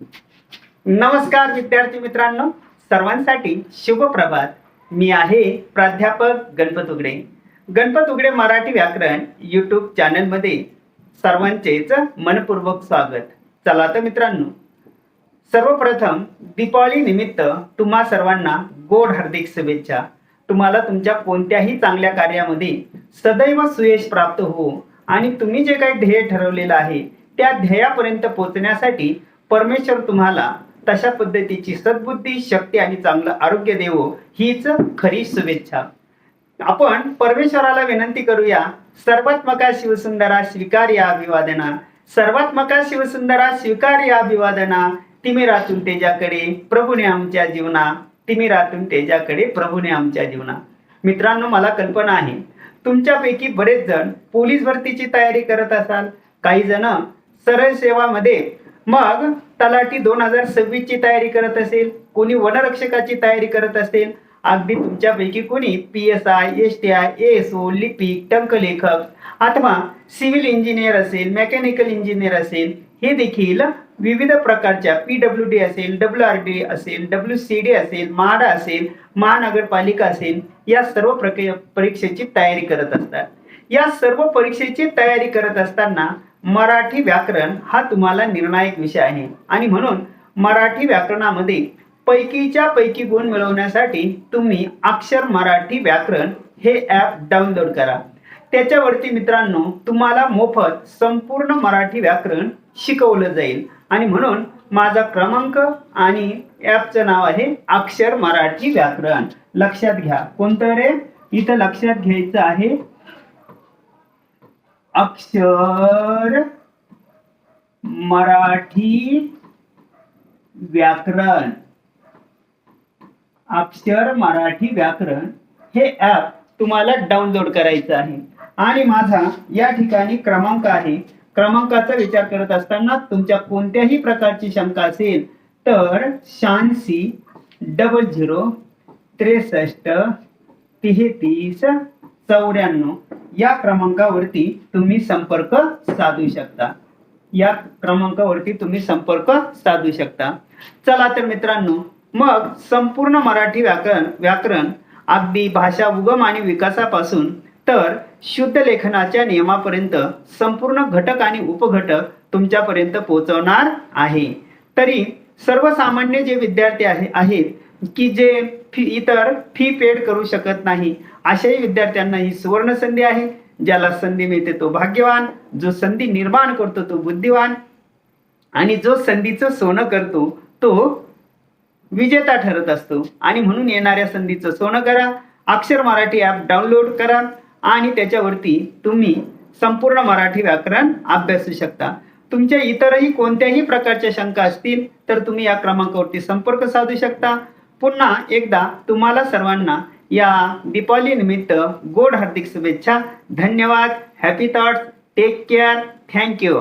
नमस्कार विद्यार्थी मित्रांनो. सर्वांसाठी शुभप्रभात मी आहे प्राध्यापक गणपत उगडे. गणपत उगडे मराठी व्याकरण यूट्यूब चॅनलमध्ये सर्वांचेच मनपूर्वक स्वागत. चला तर मित्रांनो. सर्वप्रथम दीपावली निमित्त तुम्हा सर्वांना गोड हार्दिक शुभेच्छा. तुम्हाला तुमच्या कोणत्याही चांगल्या कार्यामध्ये सदैव सुयश प्राप्त हो आणि तुम्ही जे काही ध्येय ठरवलेलं आहे त्या ध्येयापर्यंत पोहोचण्यासाठी परमेश्वर तुम्हाला तशा पद्धतीची सद्बुद्धी शक्ती आणि चांगलं आरोग्य देवो हीच खरी शुभेच्छा. आपण परमेश्वराला विनंती करूया सर्वात्मका शिवसुंदरा स्वीकार या अभिवादना सर्वात्मका शिवसुंदरा स्वीकार या अभिवादना तिमिरातून तेजाकडे प्रभूने आमच्या जीवना तिमिरातून तेजाकडे प्रभूने आमच्या जीवना. मित्रांनो मला कल्पना आहे तुमच्यापैकी बरेच जण पोलीस भरतीची तयारी करत असाल. काही जण सरळ सेवामध्ये मग तलाठी दोन हजार सव्वीस ची तयारी करत असेल कोणी वनरक्षकाची तयारी करत असेल अगदी तुमच्यापैकी कोणी P S I S T I S O लिपिक टंकलेखक अथवा सिव्हिल इंजिनियर असेल मेकॅनिकल इंजिनियर असेल हे देखील विविध प्रकारच्या पी डब्ल्यू डी असेल डब्ल्यू आर डी असेल डब्ल्यू सी डी असेल म्हाडा असेल महानगरपालिका असेल या सर्व प्रक्रिया परीक्षेची तयारी करत असतात. या सर्व परीक्षेची तयारी करत असताना मराठी व्याकरण हा तुम्हाला निर्णायक विषय आहे. आणि म्हणून मराठी व्याकरणामध्ये पैकीच्या पैकी गुण मिळवण्यासाठी तुम्ही अक्षर मराठी व्याकरण हे ॲप डाउनलोड करा. त्याच्यावरती मित्रांनो तुम्हाला मोफत संपूर्ण मराठी व्याकरण शिकवलं जाईल. आणि म्हणून माझा क्रमांक आणि ॲपचं नाव आहे अक्षर मराठी व्याकरण. लक्षात घ्या. कोणतं रे? इथं लक्षात घ्यायचं आहे अक्षर मराठी व्याकरण. अक्षर मराठी व्याकरण हे ॲप तुम्हाला डाउनलोड करायचं आहे. आणि माझा या ठिकाणी क्रमांक आहे. क्रमांकाचा विचार करत असताना तुमच्या कोणत्याही प्रकारची शंका असेल तर शहाऐंशी डबल झिरो त्रेसष्ट तेहतीस चौऱ्याण्णव या क्रमांकावरती तुम्ही संपर्क साधू शकता. या क्रमांकावरती तुम्ही संपर्क साधू शकता. चला तर मित्रांनो मग संपूर्ण मराठी व्याकरण व्याकरण अगदी भाषा उगम आणि विकासापासून तर शुद्ध लेखनाच्या नियमापर्यंत संपूर्ण घटक आणि उपघटक तुमच्यापर्यंत पोहोचवणार आहे. तरी सर्वसामान्य जे विद्यार्थी आहे आहेत की जे फी इतर फी पेड करू शकत नाही अशाही विद्यार्थ्यांना ही सुवर्ण संधी आहे ज्याला संधी मिळते तो भाग्यवान जो संधी निर्माण करतो तो बुद्धिवान आणि जो संधीचं सोनं करतो तो विजेता ठरत असतो. आणि म्हणून येणाऱ्या संधीचं सोनं करा अक्षर मराठी ॲप डाउनलोड करा आणि त्याच्यावरती तुम्ही संपूर्ण मराठी व्याकरण अभ्यासू शकता. तुमच्या इतरही कोणत्याही प्रकारच्या शंका असतील तर तुम्ही या क्रमांकावरती संपर्क साधू शकता. पुन्हा एकदा तुम्हाला सर्वांना या दीपावली निमित्त गोड हार्दिक शुभेच्छा. धन्यवाद. Happy thoughts take care thank you